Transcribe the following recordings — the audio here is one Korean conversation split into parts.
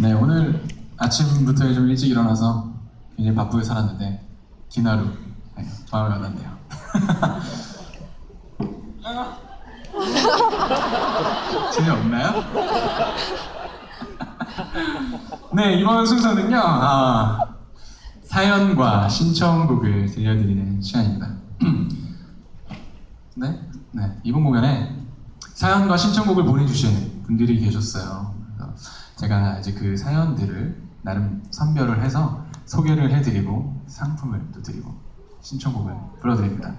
네, 오늘 아침부터 좀 일찍 일어나서 굉장히 바쁘게 살았는데 네, 마음을 받았네요. 재미 없나요? 네, 이번 순서는요, 아, 사연과 신청곡을 들려드리는 시간입니다. 네, 네, 이번 공연에 사연과 신청곡을 보내주신 분들이 계셨어요. 제가 이제 그 사연들을 나름 선별을 해서 소개를 해드리고 상품을 또 드리고 신청곡을 불러드립니다.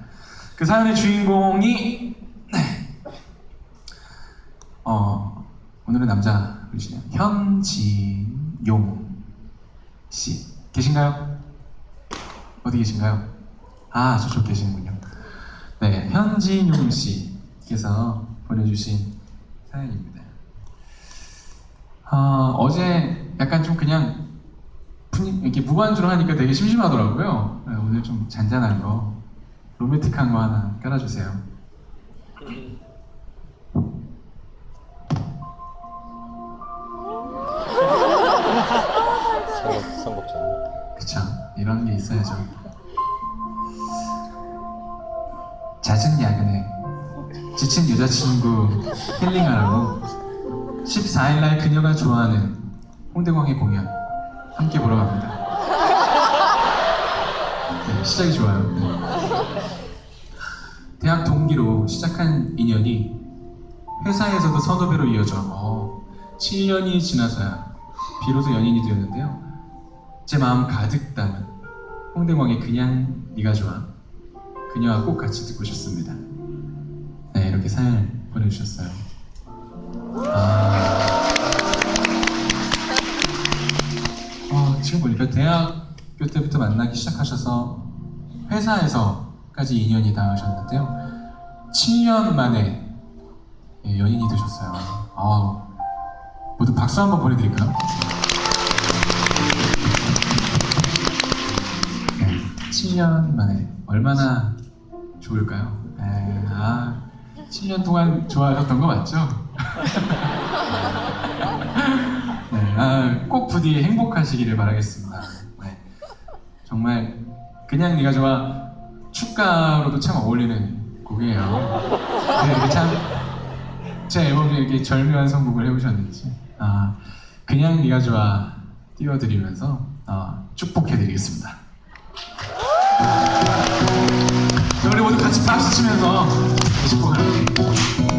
그 사연의 주인공이 네. 어, 오늘은 남자 분이시네요. 현지용 씨 계신가요? 어디 계신가요? 아 저쪽 계시는군요. 네, 현진용 씨께서 보내주신 사연입니다. 아, 어제 약간 좀 그냥 이렇게 무반주로 하니까 되게 심심하더라고요. 네, 오늘 좀 잔잔한 거, 로맨틱한 거 하나 깔아주세요. 그쵸. 이런 게 있어야죠. 잦은 야근에 지친 여자친구 힐링하라고 14일날 그녀가 좋아하는 홍대광의 공연 함께 보러 갑니다. 네, 시작이 좋아요. 네. 대학 동기로 시작한 인연이 회사에서도 선후배로 이어져 어, 7년이 지나서야 비로소 연인이 되었는데요. 제 마음 가득 담은 홍대광의 그냥 네가 좋아 그녀와 꼭 같이 듣고 싶습니다. 네 이렇게 사연을 보내주셨어요. 아, 보니까 대학교 때부터 만나기 시작하셔서 회사에서까지 인연이 닿으셨는데요. 7년 만에 예, 연인이 되셨어요. 아, 모두 박수 한번 보내드릴까요? 네, 7년 만에 얼마나 좋을까요? 에, 아, 7년 동안 좋아하셨던 거 맞죠? 네, 아, 꼭 부디 행복하시기를 바라겠습니다. 네, 정말 그냥 네가 좋아 축가로도 참 어울리는 곡이에요. 네, 참제 앨범에 이렇게 절묘한 선곡을 해오셨는지 아, 그냥 네가 좋아 띄워드리면서 아, 축복해드리겠습니다. 자, 우리 모두 같이 박수 치면서 축복할게요.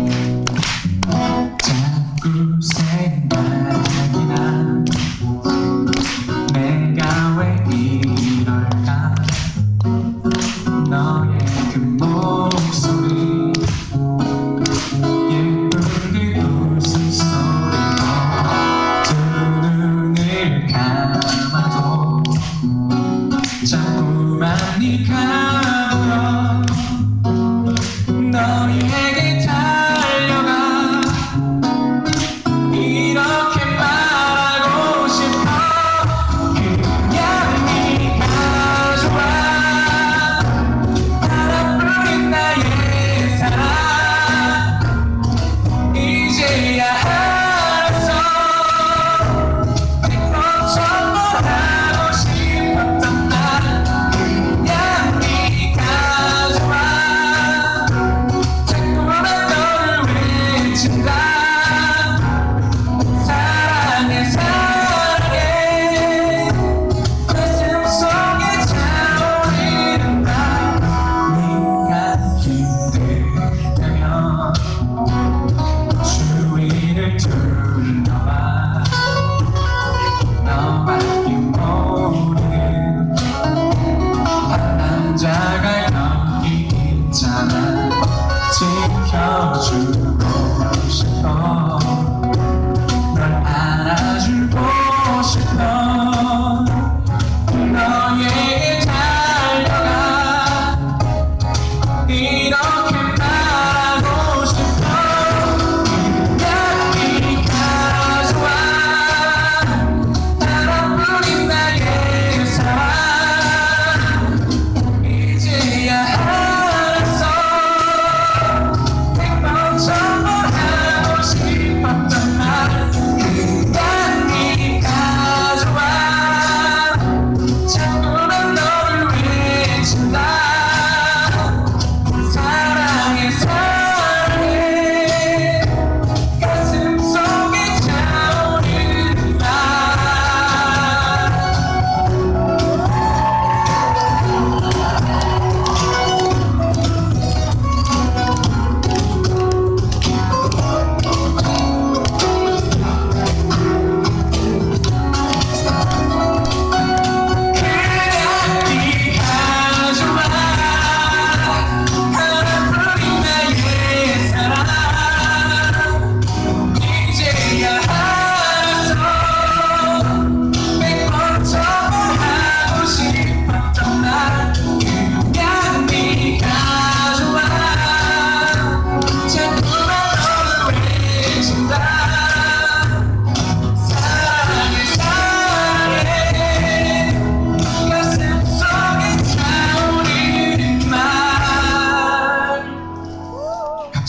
you.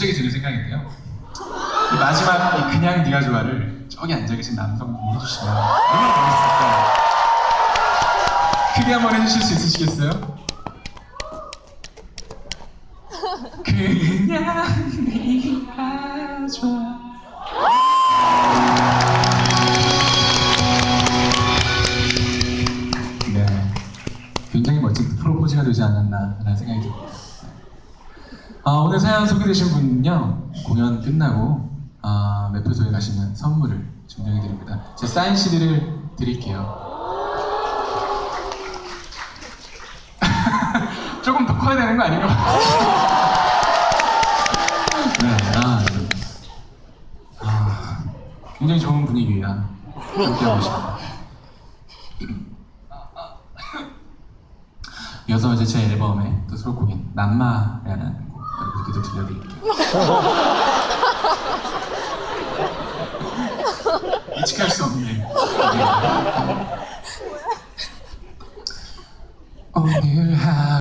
갑자기 드는 생각인데요. 이 마지막 이 그냥 네가 좋아를 저기 앉아 계신 남성분이 해주시면 얼마나 재밌을까요? 크게 한번 해주실 수 있으시겠어요? 그냥 네가 좋아. 네, 굉장히 멋진 프로포즈가 되지 않았나라는 생각이 들어요. 아, 오늘 사연 소개되신 분은요 공연 끝나고 아, 매표소에 가시면 선물을 증정해 드립니다. 제 사인 CD를 드릴게요. 조금 더 커야 되는 거 아닌가? 네, 아, 네. 아, 굉장히 좋은 분위기야. 함께 하고 싶다. 이어서 이제 제 앨범의 또 수록곡인 남마라는 곡 여러분들께도 들려드릴게요. 예측할 수 없네. 네. 오늘 하